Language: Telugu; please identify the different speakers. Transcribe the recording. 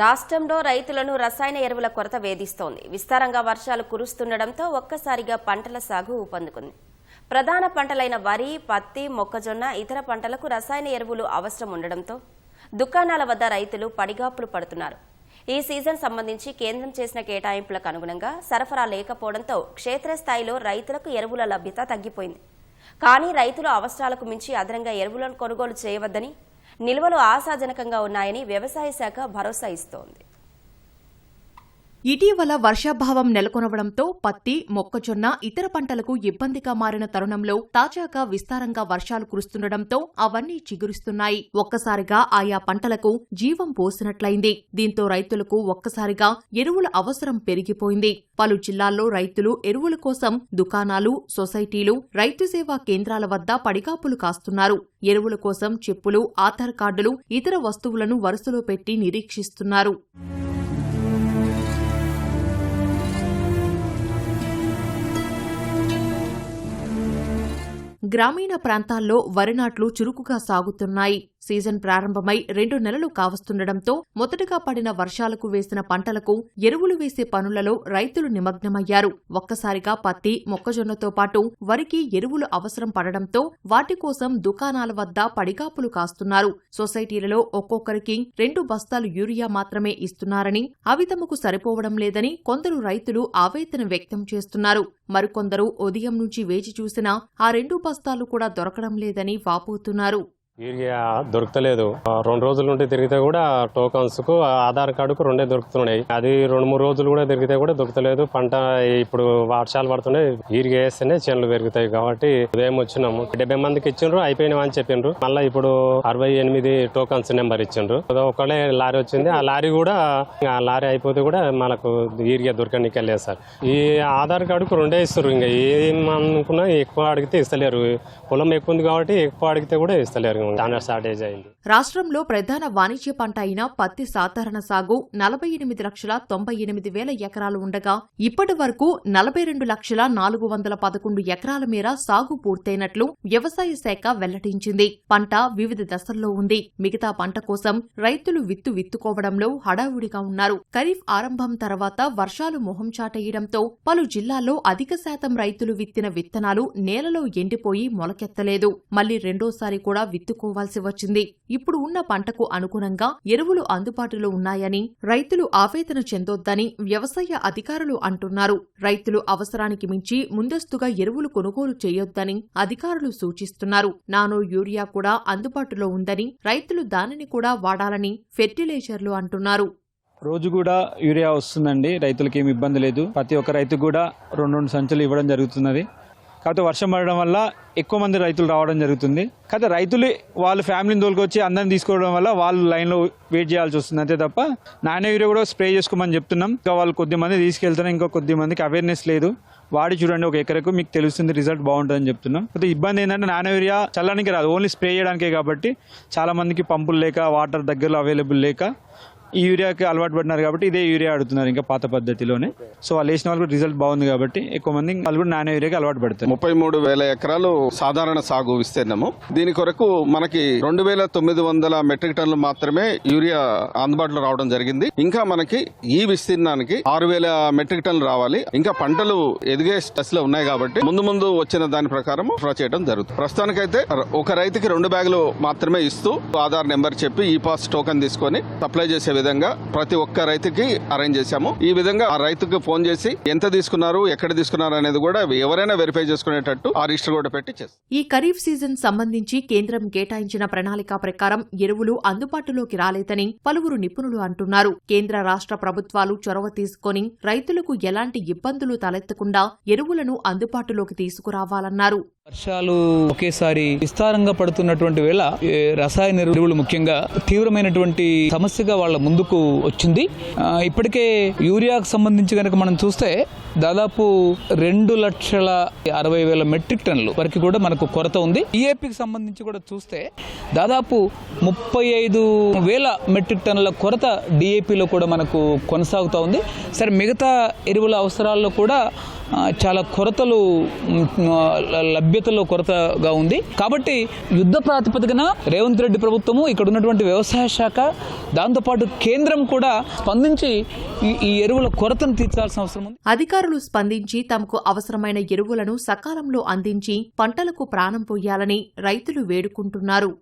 Speaker 1: రాష్ట్రంలో రైతులను రసాయన ఎరువుల కొరత వేధిస్తోంది. విస్తారంగా వర్షాలు కురుస్తుండటంతో ఒక్కసారిగా పంటల సాగు ఊపందుకుంది. ప్రధాన పంటలైన వరి పత్తి మొక్కజొన్న ఇతర పంటలకు రసాయన ఎరువులు అవసరం ఉండడంతో దుకాణాల వద్ద రైతులు పడిగాపులు పడుతున్నారు. ఈ సీజన్ సంబంధించి కేంద్రం చేసిన కేటాయింపులకు అనుగుణంగా సరఫరా లేకపోవడంతో క్షేత్రస్థాయిలో రైతులకు ఎరువుల లభ్యత తగ్గిపోయింది. కానీ రైతులు అవసరాలకు మించి అదనంగా ఎరువులను కొనుగోలు చేయవద్దని నిల్వలు ఆశాజనకంగా ఉన్నాయని వ్యవసాయ శాఖ భరోసా ఇస్తోంది.
Speaker 2: ఇటీవల వర్షాభావం నెలకొనవడంతో పత్తి మొక్కజొన్న ఇతర పంటలకు ఇబ్బందిగా మారిన తరుణంలో తాజాగా విస్తారంగా వర్షాలు కురుస్తుండటంతో అవన్నీ చిగురిస్తున్నాయి. ఒక్కసారిగా ఆయా పంటలకు జీవం పోసినట్లయింది. దీంతో రైతులకు ఒక్కసారిగా ఎరువుల అవసరం పెరిగిపోయింది. పలు జిల్లాల్లో రైతులు ఎరువుల కోసం దుకాణాలు సొసైటీలు రైతు సేవా కేంద్రాల వద్ద పడిగాపులు కాస్తున్నారు. ఎరువుల కోసం చెప్పులు ఆధార్ కార్డులు ఇతర వస్తువులను వరుసలో పెట్టి నిరీక్షిస్తున్నారు. గ్రామీణ ప్రాంతాల్లో వరి నాట్లు చురుకుగా సాగుతున్నాయి. సీజన్ ప్రారంభమై రెండు నెలలు కావస్తుండటంతో మొదటగా పడిన వర్షాలకు వేసిన పంటలకు ఎరువులు వేసే పనులలో రైతులు నిమగ్నమయ్యారు. ఒక్కసారిగా పత్తి మొక్కజొన్నతో పాటు వరికి ఎరువులు అవసరం పడడంతో వాటి కోసం దుకాణాల వద్ద పడిగాపులు కాస్తున్నారు. సొసైటీలలో ఒక్కొక్కరికి రెండు బస్తాలు యూరియా మాత్రమే ఇస్తున్నారని అవి తమకు సరిపోవడం లేదని కొందరు రైతులు ఆవేదన వ్యక్తం చేస్తున్నారు. మరికొందరు ఉదయం నుంచి వేచి చూసినా ఆ రెండు బస్తాలు కూడా దొరకడం లేదని వాపోతున్నారు.
Speaker 3: యూరియా దొరకలేదు రెండు రోజుల నుండి తిరిగితే కూడా టోకన్స్కు ఆధార్ కార్డుకు రెండే దొరుకుతున్నాయి. అది రెండు మూడు రోజులు కూడా తిరిగితే కూడా దొరకలేదు పంట ఇప్పుడు వర్షాలు పడుతున్నాయి యూరియా వేస్తేనే చేనులు పెరుగుతాయి కాబట్టి ఉదయం వచ్చినాము. డెబ్బై మందికి ఇచ్చిండ్రు అయిపోయినాం అని చెప్పిండ్రు. మళ్ళీ ఇప్పుడు అరవై ఎనిమిది టోకన్స్ నెంబర్ ఇచ్చిండ్రు. ఒకళ్ళే లారీ వచ్చింది. ఆ లారీ కూడా ఆ లారీ అయిపోతే కూడా మనకు యూరియా దొరకడానికి లేదు సార్. ఈ ఆధార్ కార్డుకు రెండే ఇస్తారు ఇంకా ఏం అనుకున్నా ఎక్కువ అడిగితే ఇస్తలేరు. పొలం ఎక్కువ ఉంది కాబట్టి ఎక్కువ అడిగితే కూడా ఇస్తలేరు. చాలా షార్టేజ్ అయింది.
Speaker 2: రాష్ట్రంలో ప్రధాన వాణిజ్య పంట అయిన పత్తి సాధారణ సాగు నలభై ఎనిమిది లక్షల తొంభై ఎనిమిది వేల ఎకరాలు ఉండగా ఇప్పటి వరకు నలభై రెండు లక్షల నాలుగు వందల పదకొండు ఎకరాల మేర సాగు పూర్తయినట్లు వ్యవసాయ శాఖ వెల్లడించింది. పంట వివిధ దశల్లో ఉంది. మిగతా పంట కోసం రైతులు విత్తు విత్తుకోవడంలో హడావుడిగా ఉన్నారు. ఖరీఫ్ ఆరంభం తర్వాత వర్షాలు మొహం చాటేయడంతో పలు జిల్లాల్లో అధిక శాతం రైతులు విత్తిన విత్తనాలు నేలలో ఎండిపోయి మొలకెత్తలేదు. మళ్ళీ రెండోసారి కూడా విత్తు ఎత్తుకోవాల్సి వచ్చింది. ఇప్పుడు ఉన్న పంటకు అనుగుణంగా ఎరువులు అందుబాటులో ఉన్నాయని రైతులు ఆవేదన చెందొద్దని వ్యవసాయ అధికారులు అంటున్నారు. రైతులు అవసరానికి మించి ముందస్తుగా ఎరువులు కొనుగోలు చేయొద్దని అధికారులు సూచిస్తున్నారు. నానో యూరియా కూడా అందుబాటులో ఉందని రైతులు దానిని కూడా వాడాలని ఫెర్టిలైజర్లు అంటున్నారు.
Speaker 4: రోజు కూడా యూరియా వస్తుందండి. రైతులకి ఏమి ఇబ్బంది లేదు. ప్రతి ఒక్క రైతుకు కూడా రెండు రెండు సంచులు ఇవ్వడం జరుగుతున్నది. కాకపోతే వర్షం పడడం వల్ల ఎక్కువ మంది రైతులు రావడం జరుగుతుంది. కాకపోతే రైతులు వాళ్ళ ఫ్యామిలీని తోలుకొచ్చి అందరిని తీసుకోవడం వల్ల వాళ్ళు లైన్లో వెయిట్ చేయాల్సి వస్తుంది. అంతే తప్ప నాణ్య యూరియా కూడా స్ప్రే చేసుకోమని చెప్తున్నాం. ఇంకా వాళ్ళు కొద్ది మంది తీసుకెళ్తున్నారు. ఇంకా కొద్ది మందికి అవేర్నెస్ లేదు. వాడి చూడండి ఒక ఎకరకు మీకు తెలుస్తుంది రిజల్ట్ బాగుంటుందని చెప్తున్నాం. అయితే ఇబ్బంది ఏంటంటే నానో యూరియా చల్లడానికి రాదు. ఓన్లీ స్ప్రే చేయడానికే కాబట్టి చాలా మందికి పంపులు లేక వాటర్ దగ్గరలో అవైలబుల్ లేక ఈ యూరియాకి అలవాటు పడినారు కాబట్టి ఇదే యూరియా అడుగుతున్నారు ఇంకా పాత పద్ధతిలోనే. సో వాళ్ళు వేసిన వాళ్ళకి రిజల్ట్ బాగుంది కాబట్టి ఎక్కువ మంది వాళ్ళు కూడా నానో యూరియాకి అలవాటు పడతారు.
Speaker 5: ముప్పై మూడు వేల ఎకరాలు సాధారణ సాగు విస్తీర్ణము. దీని కొరకు మనకి రెండు వేల తొమ్మిది వందల మెట్రిక్ టన్నులు మాత్రమే యూరియా అందుబాటులో రావడం జరిగింది. ఇంకా మనకి ఈ విస్తీర్ణానికి ఆరు వేల మెట్రిక్ టన్నులు రావాలి. ఇంకా పంటలు ఎదిగే స్టెస్లో ఉన్నాయి కాబట్టి ముందు ముందు వచ్చిన దాని ప్రకారం డ్రా చేయడం జరుగుతుంది. ప్రస్తుతానికైతే ఒక రైతుకి రెండు బ్యాగులు మాత్రమే ఇస్తూ ఆధార్ నెంబర్ చెప్పి ఈ పాస్ టోకెన్ తీసుకొని సప్లై చేసే విధంగా ప్రతి ఒక్క రైతుకి అరేంజ్ చేశాము. ఈ విధంగా ఆ రైతుకి ఫోన్ చేసి ఎంత తీసుకున్నారు ఎక్కడ తీసుకున్నారు అనేది కూడా ఎవరైనా వెరిఫై చేసుకునేటట్టు ఆ రిజిస్టర్ కూడా పెట్టి చేస్తాం.
Speaker 2: ఈ ఖరీఫ్ సీజన్ సంబంధించి కేంద్రం కేటాయించిన ప్రణాళిక ప్రకారం ఎరువులు అందుబాటులోకి రాలేదని పలువురు నిపుణులు అంటున్నారు. కేంద్ర రాష్ట్ర ప్రభుత్వాలు చొరవ తీసుకొని రైతులకు ఎలాంటి ఇబ్బందులు తలెత్తకుండా ఎరువులను అందుబాటులోకి తీసుకురావాలన్నారు.
Speaker 6: వర్షాలు ఒకేసారి విస్తారంగా పడుతున్నటువంటి వేళ రసాయన ఎరువులు ముఖ్యంగా తీవ్రమైనటువంటి సమస్యగా వాళ్ళ ముందుకు వచ్చింది. ఇప్పటికే యూరియాకు సంబంధించి కనుక మనం చూస్తే దాదాపు రెండు లక్షల అరవై వేల మెట్రిక్ టన్నులు వరకు కూడా మనకు కొరత ఉంది. ఈఏపీకి సంబంధించి కూడా చూస్తే దాదాపు ముప్పై ఐదు వేల మెట్రిక్ టన్నుల కొరత డిఏపిలో కూడా మనకు కొనసాగుతూ ఉంది. సరే మిగతా ఎరువుల అవసరాల్లో కూడా చాలా కొరతలు లభ్యతలో కొరతగా ఉంది. కాబట్టి యుద్ధ ప్రాతిపదికన రేవంత్ రెడ్డి ప్రభుత్వము ఇక్కడ ఉన్నటువంటి వ్యవసాయ శాఖ దాంతోపాటు కేంద్రం కూడా స్పందించి ఈ- ఈ ఎరువుల కొరతను తీర్చాల్సిన అవసరం ఉంది.
Speaker 2: అధికారులు స్పందించి తమకు అవసరమైన ఎరువులను సకాలంలో అందించి పంటలకు ప్రాణం పోయాలని రైతులు వేడుకుంటున్నారు.